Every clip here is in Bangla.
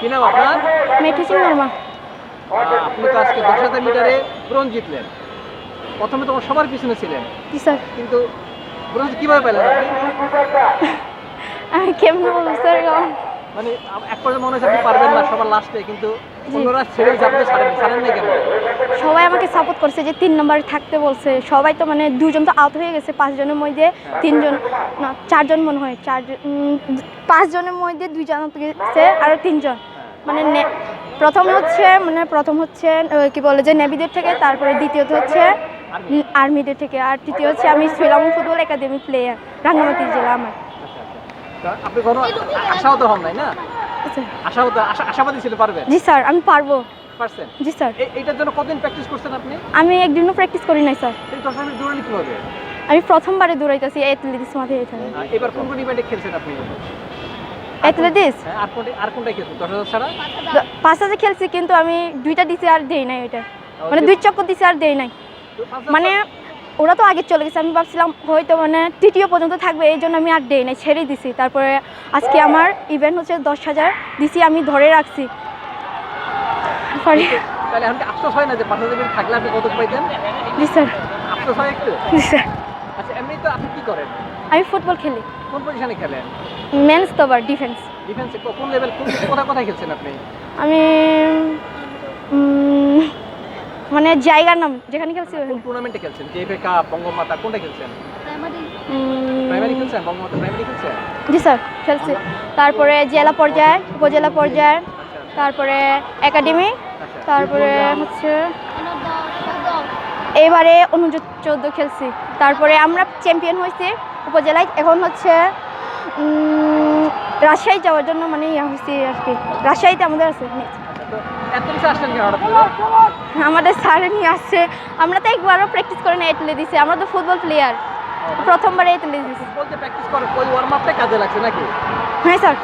কি নাম আপনার? মেঠেছি সিং আহ, আপনি তো আজকে দশ হাজার মিটারে ব্রোঞ্জ জিতলেন। প্রথমে তোমার সবার পিছনে ছিলেন। জি স্যার। কিন্তু ব্রোঞ্জ কীভাবে পেলেন আপনি? আমি কেমন স্যার? মানে এক পর্যায়ে মনে হচ্ছে আপনি পারবেন না সবার লাস্টে কিন্তু অন্যরা ছেড়ে যাবে ছাড়েন ছাড়েন নাই কেন? সবাই আমাকে সাপোর্ট করছে যে তিন নম্বরে থাকতে বলছে। সবাই তো মানে দুজন তো আউট হয়ে গেছে পাঁচজনের মধ্যে তিনজন না চারজন মনে হয় চারজন পাঁচজনের মধ্যে দুইজন out গেছে আর তিনজন। মানে প্রথম হচ্ছে মানে প্রথম হচ্ছে কি বলে যে নেভিদের থেকে তারপরে দ্বিতীয়ত হচ্ছে আর্মিদের থেকে আর তৃতীয় হচ্ছে আমি Sriram football academy player Rangamati জেলা আমার। আচ্ছা আচ্ছা। আপনি কোনো আশাহত হন নাই না? আচ্ছা। আশাহত আশা আশাবাদী ছিল পারবেন? জি স্যার আমি পারব। পারছেন? জি স্যার। এইটার জন্য কতদিন প্র্যাকটিস করছেন আপনি? আমি একদিনও প্র্যাকটিস করি নাই স্যার। দশ দৌড়ালি কীভাবে আমি প্রথমবারে দৌড়াইতেছি অ্যাথলেটিক্স মাঠে এখানে। এবার কোন কোন ইভেন্টে খেলছেন আপনি? অ্যাথলেটিক্স আর কোনটা আর কোনটাই খেলছেন? দশ হাজার ছাড়া? পাঁচ হাজার খেলছি কিন্তু আমি দুইটা দিছি আর দেই নাই ওইটা। মানে দুই চক্কর দিছি আর দেই নাই। মানে ওরা তো আগে চলে গেছে। আমি ভাবছিলাম হয়তো মানে তৃতীয় পর্যন্ত থাকবে এই জন্য আমি আর দেই নাই ছেড়ে দিছি। তারপরে আজকে আমার ইভেন্ট হচ্ছে দশ হাজার দিছি আমি ধরে রাখছি। সরি তাহলে এখন আফসোস হয় না যে পাঁচ হাজার থাকলে আপনি কত পাইতেন? জি স্যার। আফসোস হয় একটু? জি স্যার। আচ্ছা এমনি তো আপনি কি করেন? আমি ফুটবল খেলি। কোন পজিশনে খেলেন? মেন্স কভার ডিফেন্স ডিফেন্সে কোন লেভেল কোন কোথায় কোথায় খেলছেন আপনি? আমি মানে জায়গার নাম যেখানে খেলছি কোন টুর্নামেন্টে খেলছেন? জেএফএ কাপ বঙ্গমাতা কোনটা খেলছেন? প্রাইমারি খেলছেন? বঙ্গমাতা প্রাইমারি খেলছেন? জি স্যার খেলছি। তারপরে জেলা পর্যায়ে উপজেলা পর্যায়ে আচ্ছা তারপরে একাডেমি আচ্ছা। তারপরে হচ্ছে এবারে অনুযোগ চোদ্দ খেলছি। তারপরে আমরা চ্যাম্পিয়ন হয়েছি উপজেলায়। এখন হচ্ছে রাজশাহী যাওয়ার জন্য মানে ইয়া হয়েছি আর কি। রাজশাহীতে আমাদের আছে। আমাদের স্যার নিয়ে আসছে। আমরা তো একবারও প্র্যাকটিস করে না এটলে দিছি। আমরা তো ফুটবল প্লেয়ার প্রথমবারে এটলে দিছি। যে প্র্যাকটিস করে ওই ওয়ার্ম আপটা কাজে লাগছে নাকি? হ্যাঁ স্যার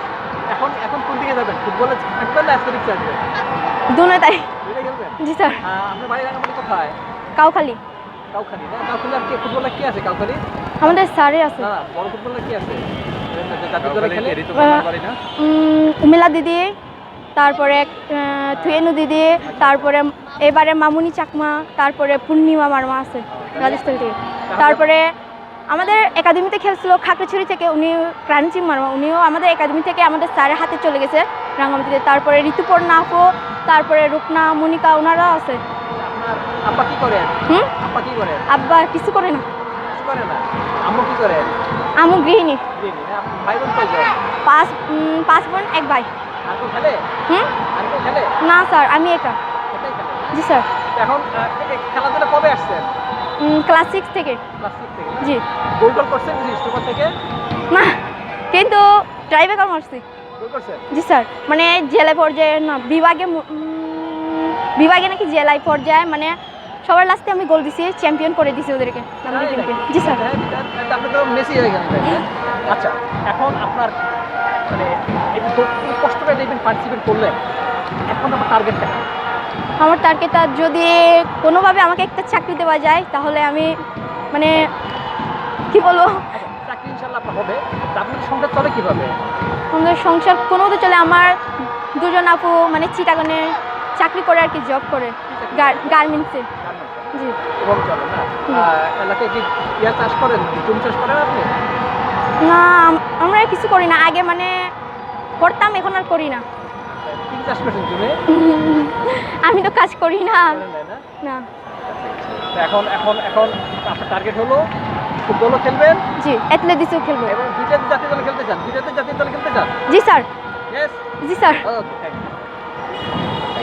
এখন এখন কোন দিকে যাবেন? ফুটবলে থাকবেন না অ্যাথলেটিক্স আসবেন দুনো তাই। জি স্যার আপনার বাড়ি রাঙামাটি কোথায়? কাউখালি। কাউখালী না? কাউখালী আর কে ফুটবলার কে আছে কাউখালী আমাদের স্যারে আছে। না বড় ফুটবলার কে আছে? জাতীয় দলে খেলে? উম, উমিলা দিদি তারপরে থুয়েনু দিদি তারপরে এবারে মামুনি চাকমা তারপরে পূর্ণিমা মারমা আছে রাজস্থান থেকে। তারপরে আমাদের একাডেমিতে খেলছিল খাগড়াছড়ি থেকে উনি প্রাণচিং মারমা উনিও আমাদের একাডেমি থেকে আমাদের স্যারের হাতে চলে গেছে রাঙ্গামাটিতে। তারপরে ঋতুপর্ণা আপু তারপরে রূপনা মনিকা ওনারাও আছে। আব্বা কি করেন হুম? আব্বা কি করেন আব্বা কিছু করে না। কিছু করে না? আম্মু কি করেন আমু গৃহিণী। ভাই বোন পাঁচ পাঁচ বোন এক ভাই। হুম? না স্যার আমি একা জি স্যার। এখন খেলাধুলা কবে আসছেন ক্লাস সিক্স থেকে। জি। গোল টোল করছেন কিছু থেকে? না কিন্তু ড্রাইভার মারছি গোল জি স্যার। মানে জেলা পর্যায়ে না বিভাগে বিভাগে নাকি জেলায় পর্যায়ে মানে সবার লাস্টে আমি গোল দিছি চ্যাম্পিয়ন করে দিছি ওদেরকে নাকি? জি স্যার। হ্যাঁ, আপনি তো মেসি হয়ে গেলেন আচ্ছা এখন আপনার মানে দেখবেন পার্টিসিপেট করলেন এখন আমার টার্গেটটা আমার টার্গেটটা যদি কোনোভাবে আমাকে একটা চাকরি দেওয়া যায় তাহলে আমি মানে কি বলব? চাকরি ইনশাল্লাহ হবে আপনার সংসার চলে কীভাবে? আমাদের সংসার কোনো মতো চলে আমার দুজন আপু মানে চিটাগনে চাকরি করে আর কি জব করে গার্মেন্টসে জি। এলাকায় কি চাষ করেন? জমি চাষ করেন আপনি? না আমরা কিছু করি না। আগে মানে করতাম এখন আর করি না। আমি তো কাজ করি না। না? না। এখন এখন এখন আপনার টার্গেট হলো ফুটবলও খেলবেন? জি অ্যাথলেটিক্সও খেলব। এবং দুইটাতে জাতীয় দলে খেলতে চান? দুইটাতে জাতীয় দলে খেলতে চান? জি স্যার। জি স্যার। Okay thank you